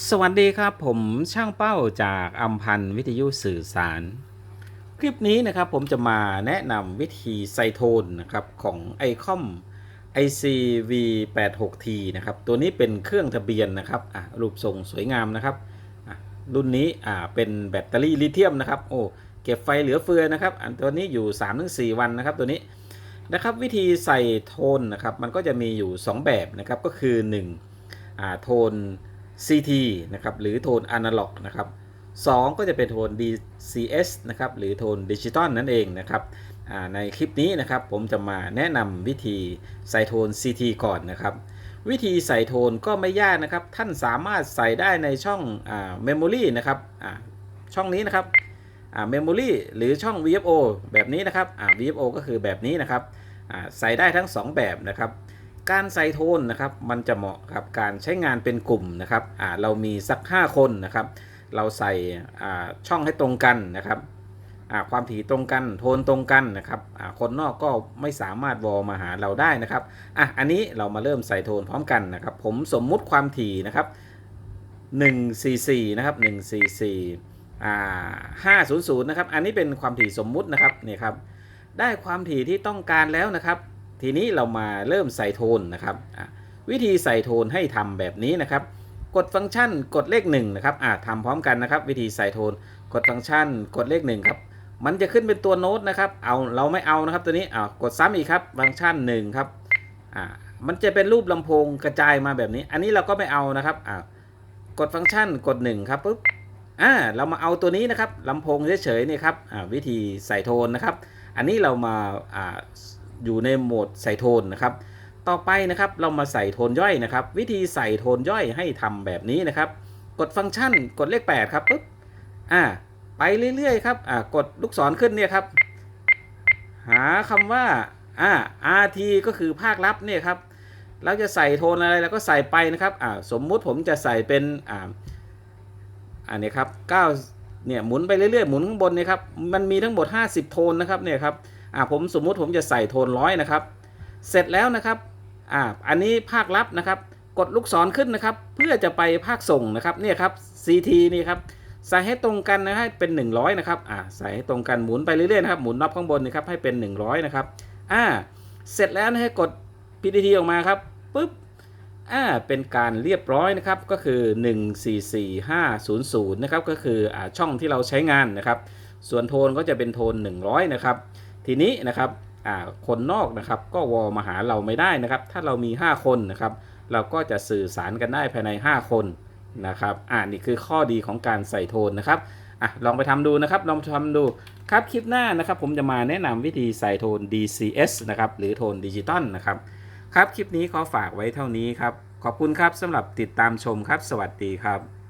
สวัสดีครับผมช่างเป้าจากอัมพันธ์วิทยุสื่อสาร คลิปนี้นะครับผมจะมาแนะนำวิธีไซโทนนะครับของ ICOM ICV86T นะครับตัวนี้เป็นเครื่องทะเบียนนะครับอะรูปทรงสวยงามนะครับอะรุ่นนี้อ่าเป็นแบตเตอรี่ลิเธียมนะครับโอ้เก็บไฟเหลือเฟือนะครับอันตัวนี้อยู่ 3-4 วันนะครับตัวนี้นะครับวิธีใส่โทนนะครับมันก็จะมีอยู่ 2 แบบนะครับก็คือ1อ่าโทน CT นะครับหรือโทนอนาล็อกนะครับ2ก็จะเป็นโทน DCS นะครับหรือโทนดิจิตอลนั่นเองนะครับในคลิปนี้นะครับผมจะมาแนะนำวิธีใส่โทน CT ก่อนนะครับวิธีใส่โทนก็ไม่ยากนะครับ ท่านสามารถใส่ได้ในช่องอ่า Memory นะครับอ่าช่องนี้นะครับอ่า Memory หรือช่อง VFO แบบนี้นะครับอ่า VFO ก็คือแบบนี้นะครับใส่ได้ทั้ง 2 แบบนะครับ การใส่โทนนะครับ มันจะเหมาะกับการใช้งานเป็นกลุ่มนะครับอ่าเรามีสัก 5 คนนะครับ เราใส่ช่องให้ตรงกันนะครับความถี่ตรงกันโทนตรงกันนะครับคนนอกก็ไม่สามารถวอลมาหาเราได้นะครับอะอันนี้เรามาเริ่มใส่โทนพร้อมกันนะครับ ผมสมมุติความถี่นะครับ144นะครับ144อ่า500นะครับ อันนี้เป็นความถี่สมมุตินะครับนี่ครับได้ความถี่ที่ต้องการแล้วนะครับ ทีนี้เรามาเริ่มใส่โทนนะครับวิธีใส่โทนให้ทำแบบนี้นะครับ กดฟังก์ชันกดเลข1นะครับอะทำพร้อมกันนะครับ วิธีใส่โทน กดฟังก์ชัน กดเลข1ครับมันจะขึ้นเป็นตัวโน้ตนะครับเอาเราไม่เอานะครับตัวนี้อ่ากดซ้ำอีกครับฟังก์ชัน1ครับอ่ามันจะเป็นรูปลำโพงกระจายมาแบบนี้ อันนี้เราก็ไม่เอานะครับอ่ากดฟังก์ชันกด1ครับปุ๊บอ่าเรามาเอาตัวนี้นะครับลำโพงเฉยๆนี่ครับอ่าวิธีใส่โทนนะครับ อันนี้เรามาอ่า อยู่ในโหมดใส่โทนนะครับ ต่อไปนะครับเรามาใส่โทนย่อยนะครับ วิธีใส่โทนย่อยให้ทำแบบนี้นะครับ กดฟังก์ชันกดเลข 8 ครับปุ๊บอ่าไปเรื่อยๆครับอ่ากดลูกศรขึ้นเนี่ยครับ หาคำว่าอ่า RT ก็คือภาคลับเนี่ยครับเราจะใส่โทนอะไรเราก็ใส่ไปนะครับอ่าสมมุติผมจะใส่เป็นอ่าอันนี้ครับ9เนี่ยหมุนไปเรื่อยๆ หมุนข้างบนเนี่ยครับ มันมีทั้งหมด 50 โทนนะครับเนี่ยครับ อ่าผมสมมุติผมจะใส่โทนร้อยนะครับ เสร็จแล้วนะครับอ่าอันนี้ภาคลับนะครับ กดลูกศรขึ้นนะครับ เพื่อจะไปภาคส่งนะครับเนี่ยครับ CT นี่ครับใส่ให้ตรงกันนะให้เป็น 100นะครับอ่าใส่ให้ตรงกันหมุนไปเรื่อยๆนะครับหมุนรอบข้างบนนะครับให้เป็น 100นะครับอ่าเสร็จแล้วให้กด PTT ออกมาครับปุ๊บอ่าเป็นการเรียบร้อยนะครับก็คือ 144500 นะครับก็คืออ่าช่องที่เราใช้งานนะครับ ส่วนโทนก็จะเป็นโทน 100 นะครับ ทีนี้นะครับคนนอกนะครับก็วอลมาหาเราไม่ได้นะครับ ถ้าเรามี 5 คนนะครับ เราก็จะสื่อสารกันได้ภายใน 5 คนนะครับอ่านี่คือข้อดีของการใส่โทนนะครับอะลองไปทำดูนะครับ ลองทำดูครับคลิปหน้านะครับ ผมจะมาแนะนำวิธีใส่โทน DCS นะครับหรือโทนดิจิตอลนะครับ ครับคลิปนี้ขอฝากไว้เท่านี้ครับ ขอบคุณครับสำหรับติดตามชมครับ สวัสดีครับ